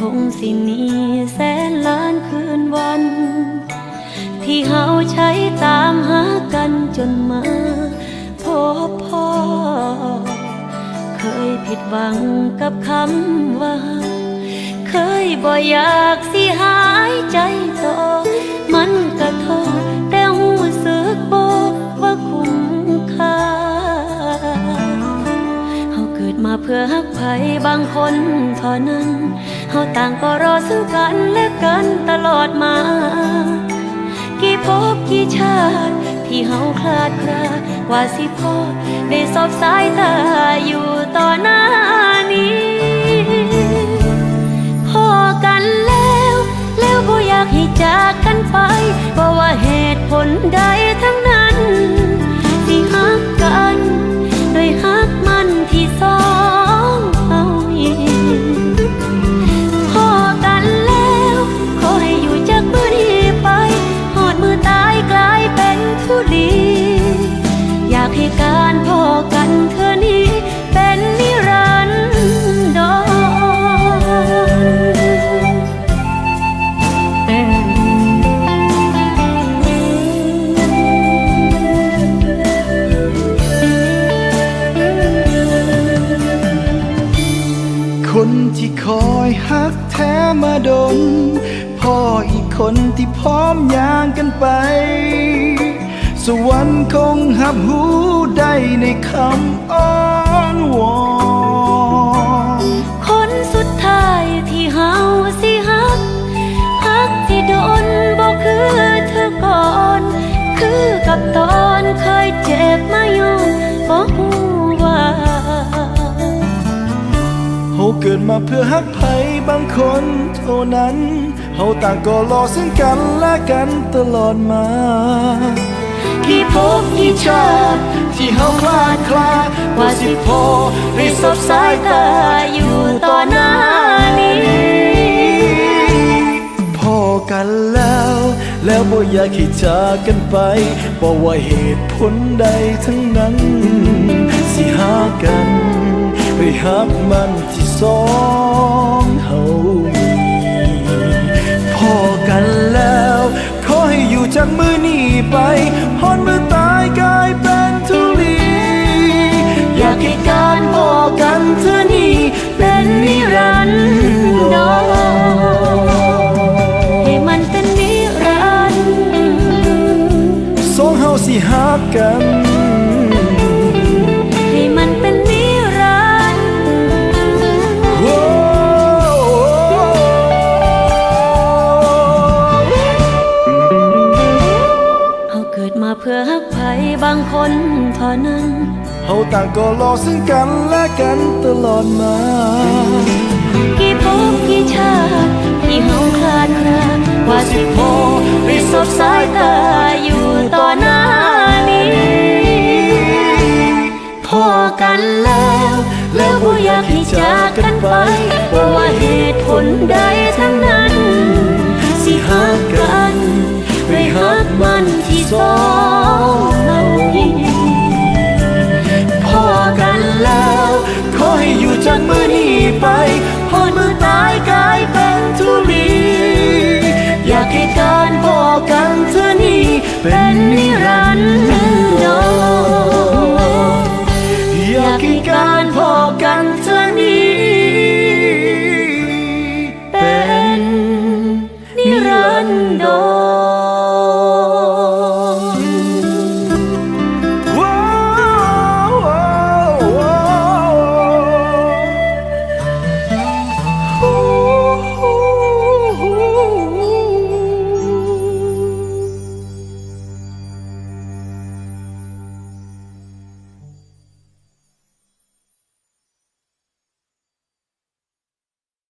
คงสิหนีแสนล้านคืนวัน ที่เฮาใช้ตามหากันจนมาพบพ่อ เคยผิดหวังกับคำว่า เคยบ่อยากสิหา กิดมาเพื่อฮักไผบางคนเท่านั้นเฮาต่างก็รอซึ่งกันและกันตลอดมา กี่พบกี่ชาติ ที่เฮาคลาดคลากว่าสิพ่อได้สอบสายตาอยู่ต่อหน้านี้ อยฮักแท้มาดนพ่ออีกคนที่พร้อมย่างกันไป สวรรค์คงหับหูได้ในคำอ้อนวอน เกิดมาเพื่อฮักไผบางคนเท่านั้น เฮาต่างก็รอซึ่งกันและกันตลอดมา กี่ภพกี่ชาติที่เฮาคลาดคลาว่าสิพอได้สบสายตาอยู่ต่อหน้านี้พอกันแล้ว แล้วบ่อยากให้จากกันไปบอกว่าเหตุผลใดทั้งนั้น สิหากันไปหักมันที่ สองเฮามีพอกันแล้ว ขอให้อยู่จากมือนี้ไปฮอนมือตายกลายเป็นทุลี อยากให้การพอกันเธอนี้เป็นนิรันดรให้มันเป็นนิรันดร์สองเฮาสิหักกัน กิดมาเพื่อฮักไผบางคนเท่านั้นเฮาต่างก็รอซึ่งกันและกันตลอดมา กี่ภพกี่ชาติที่เฮาคลาดคลาว่าสิพอได้สบสายตาอยู่ต่อหน้านี้ พอกันแล้ว แล้วบ่อยากให้จากกันไปเพราะว่าเหตุผลใดทั้งนั้น สิหักกันไปหักมันที่ องเรายิ่พอกันแล้ว ขอให้อยู่จากมือนี้ไปพอมือตายกายเป็นทุลีอยากให้การพอกันเธอนี้เป็น